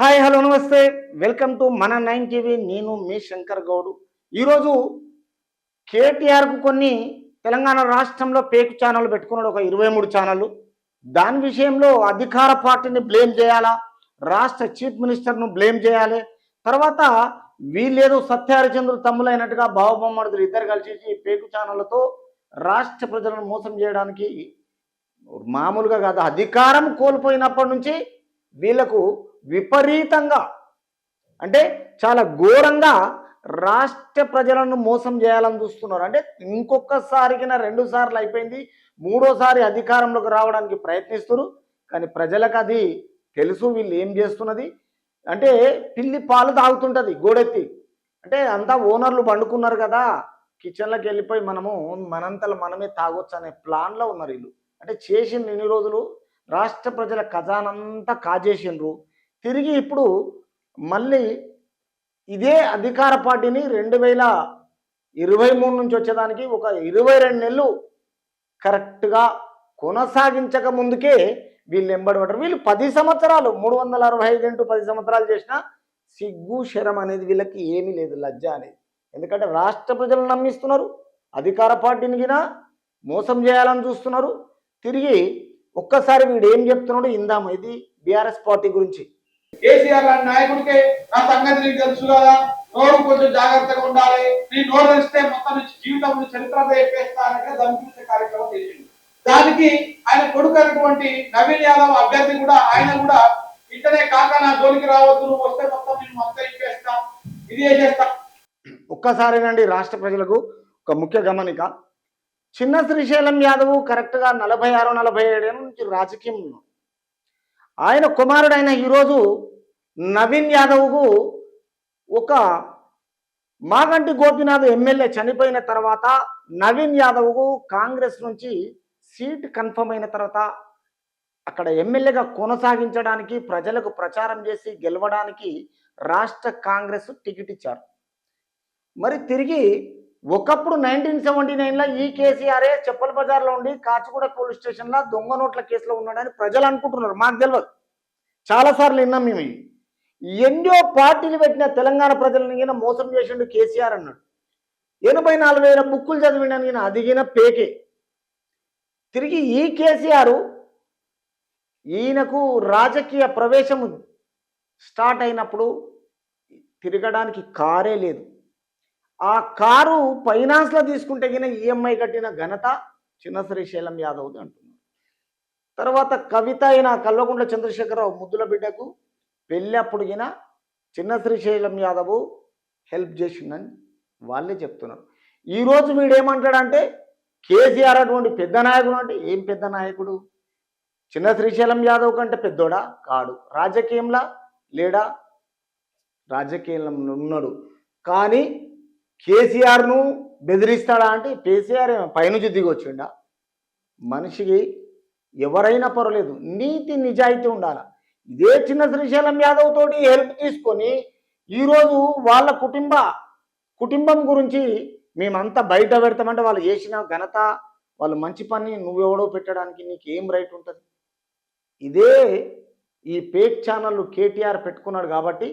Hi hello నమస్తే. Welcome to మన nine TV. నేను మీ శంకర్ గౌడ్. ఈరోజు కేటీఆర్కు కొన్ని తెలంగాణ రాష్ట్రంలో పేకు ఛానల్ పెట్టుకున్నాడు ఒక ఇరవై మూడు ఛానళ్ళు. దాని విషయంలో అధికార పార్టీని బ్లేమ్ చేయాలా? రాష్ట్ర చీఫ్ మినిస్టర్ను బ్లేమ్ చేయాలి? తర్వాత వీళ్ళేదో సత్యహరిచంద్రుడు తమ్ములైనట్టుగా బావబొమ్మడుదులు ఇద్దరు కలిసి పేకు ఛానళ్ళతో రాష్ట్ర ప్రజలను మోసం చేయడానికి మామూలుగా కాదు అధికారం కోల్పోయినప్పటి నుంచి వీళ్ళకు విపరీతంగా అంటే చాలా ఘోరంగా రాష్ట్ర ప్రజలను మోసం చేయాలని చూస్తున్నారు. అంటే ఇంకొకసారికి రెండు సార్లు అయిపోయింది. మూడోసారి అధికారంలోకి రావడానికి ప్రయత్నిస్తున్నారు కానీ ప్రజలకు అది తెలుసు. వీళ్ళు ఏం చేస్తున్నది? అంటే పిల్లి పాలు తాగుతుంటుంది గోడెత్తి. అంటే అంతా ఓనర్లు పండుకున్నారు కదా. కిచెన్లోకి వెళ్ళిపోయి మనము మనంతలు మనమే తాగొచ్చు అనే ప్లాన్లో ఉన్నారు వీళ్ళు. అంటే చేసిన ఎన్ని రోజులు. రాష్ట్ర ప్రజల ఖజానంతా కాజేసిండ్రు. తిరిగి ఇప్పుడు మళ్ళీ ఇదే అధికార పార్టీని రెండు వేల ఇరవై మూడు నుంచి వచ్చేదానికి ఒక ఇరవై రెండు నెలలు కరెక్ట్గా కొనసాగించక ముందుకే వీళ్ళు ఎంబడబడ్డారు వీళ్ళు పది సంవత్సరాలు మూడు వందల అరవై ఐదు ఇంటూ పది సంవత్సరాలు చేసిన సిగ్గు శరం అనేది వీళ్ళకి ఏమీ లేదు లజ్జ అనేది. ఎందుకంటే రాష్ట్ర ప్రజలు నమ్మిస్తున్నారు అధికార పార్టీని గిన మోసం చేయాలని చూస్తున్నారు. తిరిగి ఒక్కసారి వీడు ఏం చెప్తున్నాడు ఇందాం ఇది బీఆర్ఎస్ పార్టీ గురించి. కేసీఆర్ లాంటి నాయకుడికే నా సంగతి నీకు తెలుసు కదా. నోరు కొంచెం జాగ్రత్తగా ఉండాలి. నీ నోరు తెలిస్తే మొత్తం నుంచి జీవితం నుంచి చరిత్ర చెప్పేస్తానంటే కార్యక్రమం చేసింది దానికి ఆయన కొడుకు అయినటువంటి నవీన్ యాదవ్ అభ్యర్థి కూడా ఆయన కూడా ఇంటనే కాక నా జోలికి రావద్దు నువ్వు వస్తే మొత్తం నేను మొత్తం ఇప్పేస్తాం ఇది చేస్తా. ఒక్కసారినండి రాష్ట్ర ప్రజలకు ఒక ముఖ్య గమనిక. చిన్న శ్రీశైలం యాదవ్ కరెక్ట్గా నలభై ఆరు నలభై ఏడు నుంచి రాజకీయం ఆయన కుమారుడైన ఈరోజు నవీన్ యాదవ్కు ఒక మాగంటి గోపినాథ్ ఎమ్మెల్యే చనిపోయిన తర్వాత నవీన్ యాదవ్కు కాంగ్రెస్ నుంచి సీట్ కన్ఫర్మ్ అయిన తర్వాత అక్కడ ఎమ్మెల్యేగా కొనసాగించడానికి ప్రజలకు ప్రచారం చేసి గెలవడానికి రాష్ట్ర కాంగ్రెస్ టికెట్ ఇచ్చారు. మరి తిరిగి ఒకప్పుడు నైన్టీన్ సెవెంటీ నైన్లో ఈ కేసీఆర్ఏ చెప్పల బజార్లో ఉండి కాచిగూడ పోలీస్ స్టేషన్లో దొంగ నోట్ల కేసులో ఉన్నాడని ప్రజలు అనుకుంటున్నారు. మాకు తెలియదు చాలాసార్లు విన్నాం మేము ఎన్నో పార్టీలు పెట్టిన తెలంగాణ ప్రజలను ఈయన మోసం చేసిండు కేసీఆర్ అన్నాడు. ఎనభై నాలుగు వేల బుక్కులు చదివిన ఈయన అదిగిన పేకే. తిరిగి ఈ కేసీఆర్ ఈయనకు రాజకీయ ప్రవేశం స్టార్ట్ అయినప్పుడు తిరగడానికి కారే లేదు. ఆ కారు ఫైనాన్స్లో తీసుకుంటే గిన ఈఎంఐ కట్టిన ఘనత చిన్న శ్రీశైలం యాదవ్ది అంటున్నారు. తర్వాత కవిత అయిన కల్వకుంట్ల చంద్రశేఖరరావు ముద్దుల బిడ్డకు పెళ్ళి అప్పుడుగినా చిన్న శ్రీశైలం యాదవ్ హెల్ప్ చేసిందని వాళ్ళే చెప్తున్నారు. ఈరోజు వీడేమంటాడంటే కేసీఆర్ అటువంటి పెద్ద నాయకుడు అంటే ఏం పెద్ద నాయకుడు? చిన్న శ్రీశైలం యాదవ్ కంటే పెద్దోడా? కాడు. రాజకీయంలా లేడా? రాజకీయంలో ఉన్నాడు. కానీ కేసీఆర్ను బెదిరిస్తాడా అంటే కేసీఆర్ పైనుంచి దిగొచ్చిండా? మనిషికి ఎవరైనా పర్వాలేదు. నీతి నిజాయితీ ఉండాలి? ఇదే చిన్న శ్రీశైలం యాదవ్ తోటి హెల్ప్ తీసుకొని ఈరోజు వాళ్ళ కుటుంబ కుటుంబం గురించి మేమంతా బయట పెడతామంటే వాళ్ళు చేసిన ఘనత వాళ్ళు మంచి పని నువ్వెవడో పెట్టడానికి నీకు ఏం రైట్ ఉంటుంది? ఇదే ఈ పేక్ ఛానళ్ళు కేటీఆర్ పెట్టుకున్నాడు కాబట్టి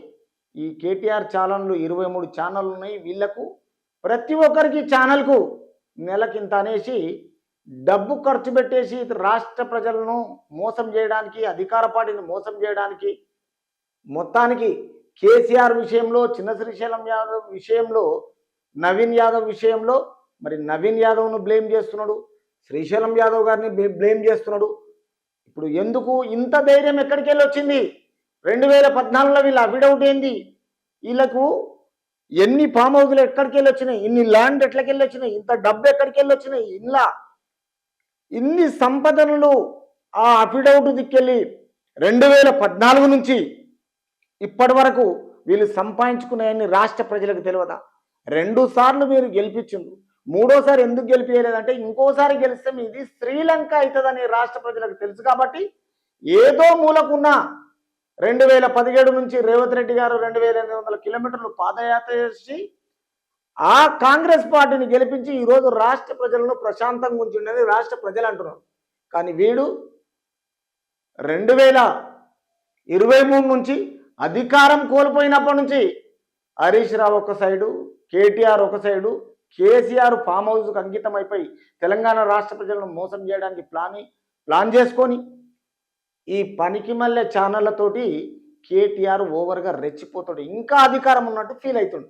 ఈ కేటీఆర్ ఛానళ్ళు ఇరవై మూడు ఛానళ్ళు ఉన్నాయి. వీళ్ళకు ప్రతి ఒక్కరికి ఛానల్కు నెలకింత అనేసి డబ్బు ఖర్చు పెట్టేసి రాష్ట్ర ప్రజలను మోసం చేయడానికి అధికార పార్టీని మోసం చేయడానికి మొత్తానికి కేసీఆర్ విషయంలో చిన్న శ్రీశైలం యాదవ్ విషయంలో నవీన్ యాదవ్ విషయంలో మరి నవీన్ యాదవ్ను బ్లేమ్ చేస్తున్నాడు శ్రీశైలం యాదవ్ గారిని బ్లేమ్ చేస్తున్నాడు. ఇప్పుడు ఎందుకు ఇంత ధైర్యం ఎక్కడికి వెళ్ళి వచ్చింది రెండు వేల పద్నాలుగులో వీళ్ళ అవిడౌట్ ఏంది? వీళ్ళకు ఎన్ని ఫామ్ హౌస్లు ఎక్కడికి వెళ్ళి వచ్చినాయి ఇన్ని ల్యాండ్ ఎట్లకి వెళ్ళి వచ్చినాయి ఇంత డబ్బు ఎక్కడికి వెళ్ళి వచ్చినాయి ఇలా ఇన్ని సంపదనలు ఆ అఫిడౌట్ దిక్కెళ్ళి రెండు వేల పద్నాలుగు నుంచి ఇప్పటి వరకు వీళ్ళు సంపాదించుకున్నాయని రాష్ట్ర ప్రజలకు తెలియదా? రెండు సార్లు మీరు గెలిపించిండ్రు. మూడోసారి ఎందుకు గెలిపించలేదంటే ఇంకోసారి గెలిస్తే మీది శ్రీలంక అవుతుందని రాష్ట్ర ప్రజలకు తెలుసు కాబట్టి ఏదో మూలకున్న రెండు వేల పదిహేడు నుంచి రేవంత్ రెడ్డి గారు రెండు వేల ఎనిమిది వందల కిలోమీటర్లు పాదయాత్ర చేసి ఆ కాంగ్రెస్ పార్టీని గెలిపించి ఈరోజు రాష్ట్ర ప్రజలను ప్రశాంతంగా ఉంచుండని రాష్ట్ర ప్రజలు అంటున్నారు. కానీ వీడు రెండు వేల ఇరవై మూడు నుంచి అధికారం కోల్పోయినప్పటి నుంచి హరీష్ రావు ఒక సైడు కేటీఆర్ ఒక సైడు కేసీఆర్ ఫామ్ హౌస్కు అంకితం అయిపోయి తెలంగాణ రాష్ట్ర ప్రజలను మోసం చేయడానికి ప్లాన్ ప్లాన్ చేసుకొని ఈ పనికి మళ్ళీ ఛానళ్ళతోటి కేటీఆర్ ఓవర్గా రెచ్చిపోతాడు. ఇంకా అధికారం ఉన్నట్టు ఫీల్ అవుతుంది